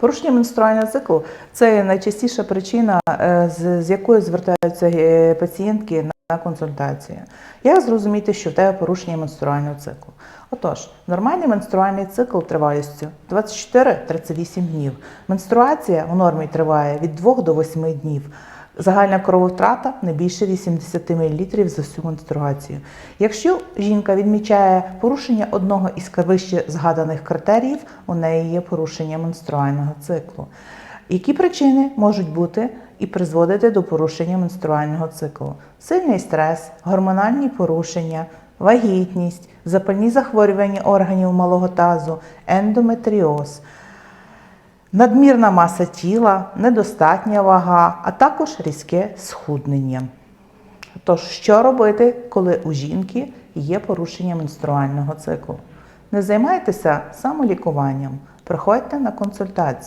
Порушення менструального циклу це найчастіша причина, е, з, якою звертаються е, пацієнтки на консультацію. Як зрозуміти, що в тебе порушення менструального циклу? Отож, нормальний менструальний цикл тривалістю 24-38 днів. Менструація у нормі триває від 2 до 8 днів. Загальна крововтрата не більше 80 мл за всю менструацію. Якщо жінка відмічає порушення одного із вище згаданих критеріїв, у неї є порушення менструального циклу. Які причини можуть бути і призводити до порушення менструального циклу? Сильний стрес, гормональні порушення, вагітність, запальні захворювання органів малого тазу, ендометріоз. Надмірна маса тіла, недостатня вага, а також різке схуднення. Тож, що робити, коли у жінки є порушення менструального циклу? Не займайтеся самолікуванням, приходьте на консультацію.